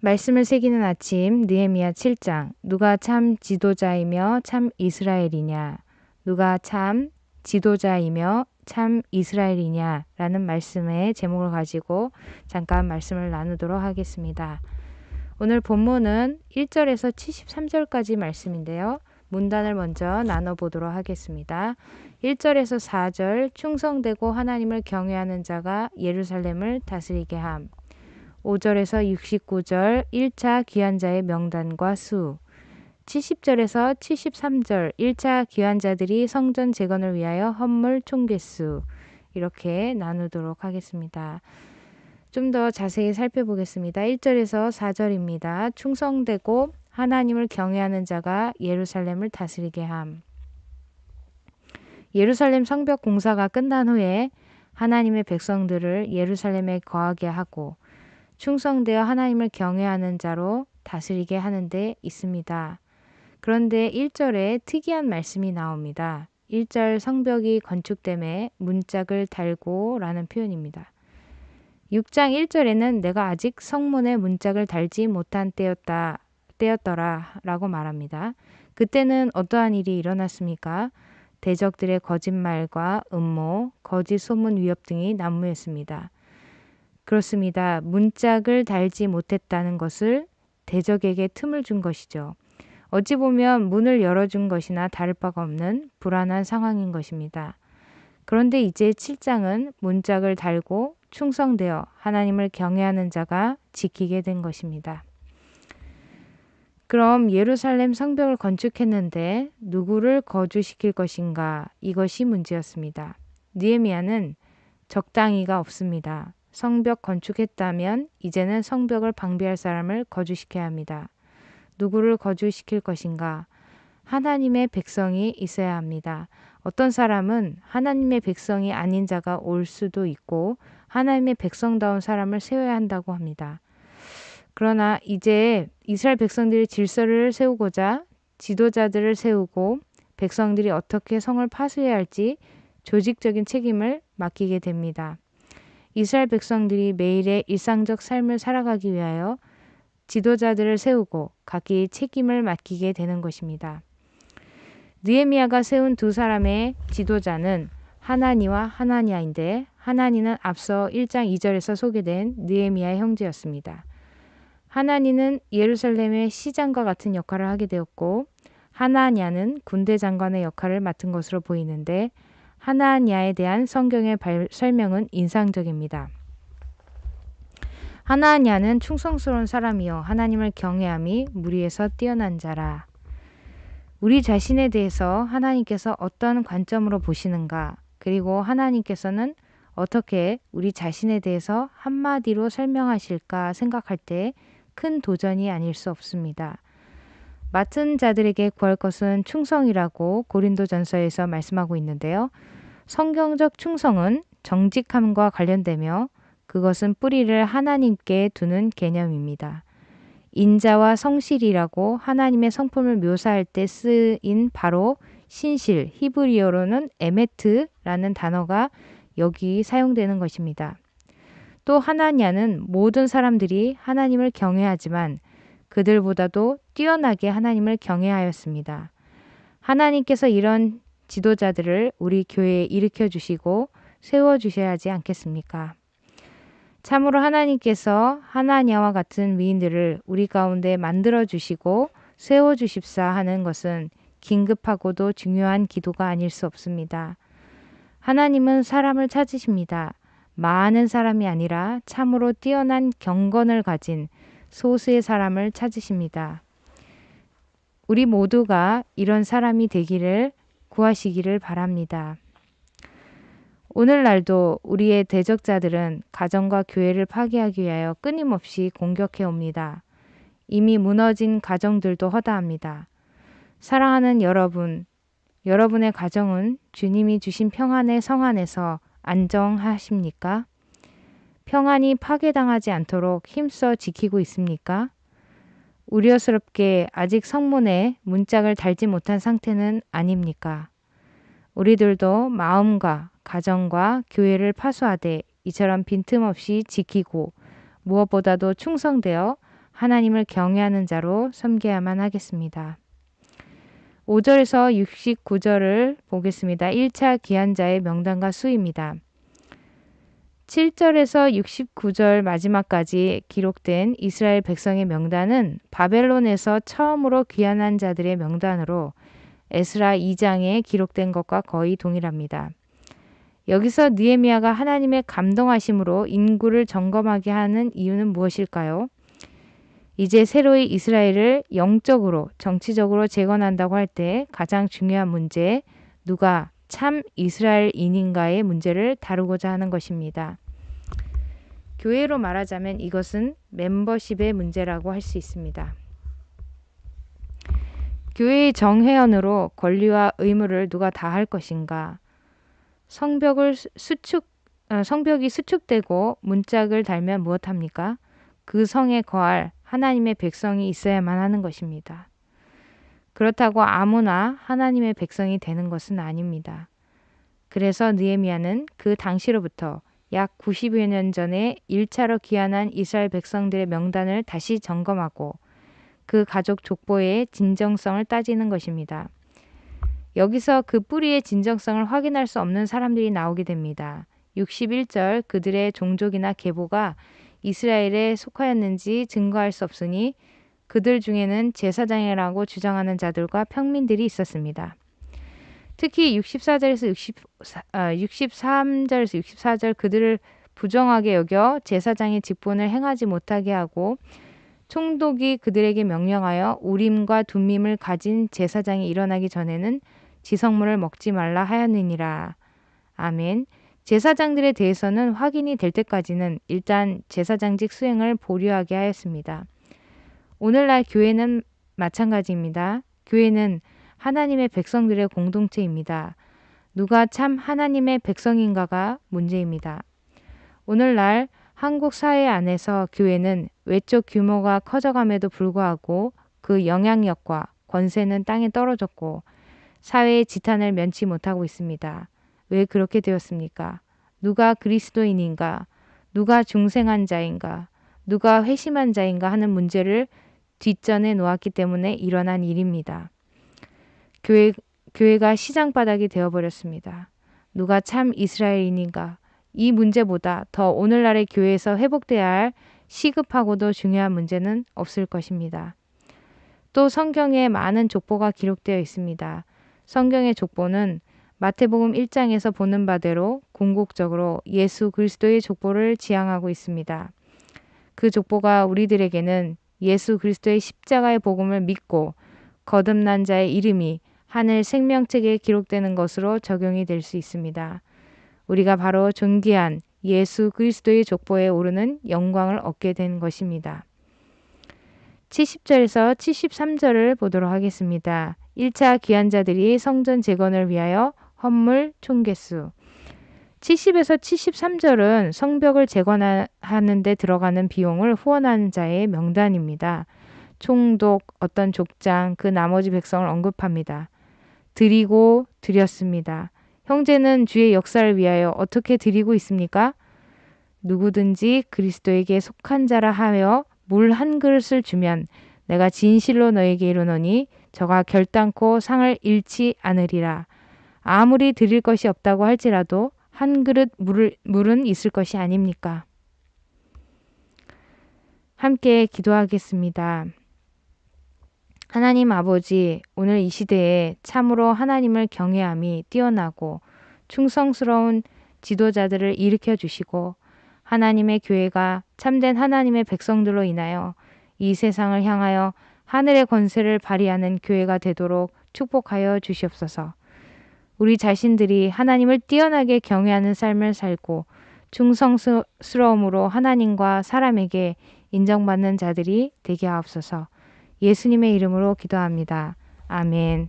말씀을 새기는 아침 느헤미야 7장 누가 참 지도자이며 참 이스라엘이냐 누가 참 지도자이며 참 이스라엘이냐라는 말씀의 제목을 가지고 잠깐 말씀을 나누도록 하겠습니다. 오늘 본문은 1절에서 73절까지 말씀인데요. 문단을 먼저 나눠보도록 하겠습니다. 1절에서 4절 충성되고 하나님을 경외하는 자가 예루살렘을 다스리게 함. 5절에서 69절 1차 귀환자의 명단과 수 70절에서 73절 1차 귀환자들이 성전 재건을 위하여 헌물 총개수 이렇게 나누도록 하겠습니다. 좀 더 자세히 살펴보겠습니다. 1절에서 4절입니다. 충성되고 하나님을 경외하는 자가 예루살렘을 다스리게 함. 예루살렘 성벽 공사가 끝난 후에 하나님의 백성들을 예루살렘에 거하게 하고 충성되어 하나님을 경외하는 자로 다스리게 하는 데 있습니다. 그런데 1절에 특이한 말씀이 나옵니다. 1절 성벽이 건축됨에 문짝을 달고 라는 표현입니다. 6장 1절에는 내가 아직 성문에 문짝을 달지 못한 때였다, 때였더라 라고 말합니다. 그때는 어떠한 일이 일어났습니까? 대적들의 거짓말과 음모, 거짓 소문 위협 등이 난무했습니다. 그렇습니다. 문짝을 달지 못했다는 것을 대적에게 틈을 준 것이죠. 어찌 보면 문을 열어준 것이나 다를 바가 없는 불안한 상황인 것입니다. 그런데 이제 7장은 문짝을 달고 충성되어 하나님을 경외하는 자가 지키게 된 것입니다. 그럼 예루살렘 성벽을 건축했는데 누구를 거주시킬 것인가? 이것이 문제였습니다. 니에미아는 적당히가 없습니다. 성벽 건축했다면 이제는 성벽을 방비할 사람을 거주시켜야 합니다. 누구를 거주시킬 것인가? 하나님의 백성이 있어야 합니다. 어떤 사람은 하나님의 백성이 아닌 자가 올 수도 있고 하나님의 백성다운 사람을 세워야 한다고 합니다. 그러나 이제 이스라엘 백성들이 질서를 세우고자 지도자들을 세우고 백성들이 어떻게 성을 파수해야 할지 조직적인 책임을 맡기게 됩니다. 이스라엘 백성들이 매일의 일상적 삶을 살아가기 위하여 지도자들을 세우고 각기 책임을 맡기게 되는 것입니다. 느에미아가 세운 두 사람의 지도자는 하나니와 하나니아인데 하나니는 앞서 1장 2절에서 소개된 느에미아의 형제였습니다. 하나니는 예루살렘의 시장과 같은 역할을 하게 되었고 하나니아는 군대 장관의 역할을 맡은 것으로 보이는데 하나니아에 대한 성경의 발, 설명은 인상적입니다. 하나니아는 충성스러운 사람이요 하나님을 경외함이 무리에서 뛰어난 자라. 우리 자신에 대해서 하나님께서 어떤 관점으로 보시는가? 그리고 하나님께서는 어떻게 우리 자신에 대해서 한마디로 설명하실까 생각할 때 큰 도전이 아닐 수 없습니다. 맡은 자들에게 구할 것은 충성이라고 고린도전서에서 말씀하고 있는데요. 성경적 충성은 정직함과 관련되며 그것은 뿌리를 하나님께 두는 개념입니다. 인자와 성실이라고 하나님의 성품을 묘사할 때 쓰인 바로 신실, 히브리어로는 에메트라는 단어가 여기 사용되는 것입니다. 또 하나냐는 모든 사람들이 하나님을 경외하지만 그들보다도 뛰어나게 하나님을 경외하였습니다. 하나님께서 이런 지도자들을 우리 교회에 일으켜 주시고 세워 주셔야 하지 않겠습니까? 참으로 하나님께서 하나냐와 같은 위인들을 우리 가운데 만들어 주시고 세워 주십사 하는 것은 긴급하고도 중요한 기도가 아닐 수 없습니다. 하나님은 사람을 찾으십니다. 많은 사람이 아니라 참으로 뛰어난 경건을 가진 소수의 사람을 찾으십니다. 우리 모두가 이런 사람이 되기를 구하시기를 바랍니다. 오늘날도 우리의 대적자들은 가정과 교회를 파괴하기 위하여 끊임없이 공격해 옵니다. 이미 무너진 가정들도 허다합니다. 사랑하는 여러분, 여러분의 가정은 주님이 주신 평안의 성 안에서 안정하십니까? 평안이 파괴당하지 않도록 힘써 지키고 있습니까? 우려스럽게 아직 성문에 문짝을 달지 못한 상태는 아닙니까? 우리들도 마음과 가정과 교회를 파수하되 이처럼 빈틈없이 지키고 무엇보다도 충성되어 하나님을 경외하는 자로 섬겨야만 하겠습니다. 5절에서 69절을 보겠습니다. 1차 기한자의 명단과 수입니다. 7절에서 69절 마지막까지 기록된 이스라엘 백성의 명단은 바벨론에서 처음으로 귀환한 자들의 명단으로 에스라 2장에 기록된 것과 거의 동일합니다. 여기서 느헤미야가 하나님의 감동하심으로 인구를 점검하게 하는 이유는 무엇일까요? 이제 새로이 이스라엘을 영적으로 정치적으로 재건한다고 할 때 가장 중요한 문제 누가 참 이스라엘인인가의 문제를 다루고자 하는 것입니다. 교회로 말하자면 이것은 멤버십의 문제라고 할 수 있습니다. 교회의 정회원으로 권리와 의무를 누가 다 할 것인가? 성벽을 수축 어, 성벽이 수축되고 문짝을 달면 무엇합니까? 그 성에 거할 하나님의 백성이 있어야만 하는 것입니다. 그렇다고 아무나 하나님의 백성이 되는 것은 아닙니다. 그래서 느헤미야는 그 당시로부터 약 90여 년 전에 1차로 귀환한 이스라엘 백성들의 명단을 다시 점검하고 그 가족 족보의 진정성을 따지는 것입니다. 여기서 그 뿌리의 진정성을 확인할 수 없는 사람들이 나오게 됩니다. 61절 그들의 종족이나 계보가 이스라엘에 속하였는지 증거할 수 없으니 그들 중에는 제사장이라고 주장하는 자들과 평민들이 있었습니다. 특히 64절에서 60, 아, 63절에서 64절 그들을 부정하게 여겨 제사장의 직분을 행하지 못하게 하고 총독이 그들에게 명령하여 우림과 둠밈을 가진 제사장이 일어나기 전에는 지성물을 먹지 말라 하였느니라. 아멘. 제사장들에 대해서는 확인이 될 때까지는 일단 제사장직 수행을 보류하게 하였습니다. 오늘날 교회는 마찬가지입니다. 교회는 하나님의 백성들의 공동체입니다. 누가 참 하나님의 백성인가가 문제입니다. 오늘날 한국 사회 안에서 교회는 외적 규모가 커져감에도 불구하고 그 영향력과 권세는 땅에 떨어졌고 사회의 지탄을 면치 못하고 있습니다. 왜 그렇게 되었습니까? 누가 그리스도인인가? 누가 중생한 자인가? 누가 회심한 자인가 하는 문제를 뒷전에 놓았기 때문에 일어난 일입니다. 교회, 교회가 시장 바닥이 되어버렸습니다. 누가 참 이스라엘인인가? 이 문제보다 더 오늘날의 교회에서 회복돼야 할 시급하고도 중요한 문제는 없을 것입니다. 또 성경에 많은 족보가 기록되어 있습니다. 성경의 족보는 마태복음 1장에서 보는 바대로 궁극적으로 예수 그리스도의 족보를 지향하고 있습니다. 그 족보가 우리들에게는 예수 그리스도의 십자가의 복음을 믿고 거듭난 자의 이름이 하늘 생명책에 기록되는 것으로 적용이 될 수 있습니다. 우리가 바로 존귀한 예수 그리스도의 족보에 오르는 영광을 얻게 된 것입니다. 70절에서 73절을 보도록 하겠습니다. 1차 귀환자들이 성전 재건을 위하여 헌물 총개수 70에서 73절은 성벽을 재건하는 데 들어가는 비용을 후원하는 자의 명단입니다. 총독, 어떤 족장, 그 나머지 백성을 언급합니다. 드리고 드렸습니다. 형제는 주의 역사를 위하여 어떻게 드리고 있습니까? 누구든지 그리스도에게 속한 자라 하여 물 한 그릇을 주면 내가 진실로 너에게 이르노니 저가 결단코 상을 잃지 않으리라. 아무리 드릴 것이 없다고 할지라도 한 그릇 물을, 물은 있을 것이 아닙니까? 함께 기도하겠습니다. 하나님 아버지, 오늘 이 시대에 참으로 하나님을 경외함이 뛰어나고 충성스러운 지도자들을 일으켜 주시고 하나님의 교회가 참된 하나님의 백성들로 인하여 이 세상을 향하여 하늘의 권세를 발휘하는 교회가 되도록 축복하여 주시옵소서. 우리 자신들이 하나님을 뛰어나게 경외하는 삶을 살고 충성스러움으로 하나님과 사람에게 인정받는 자들이 되게 하옵소서. 예수님의 이름으로 기도합니다. 아멘.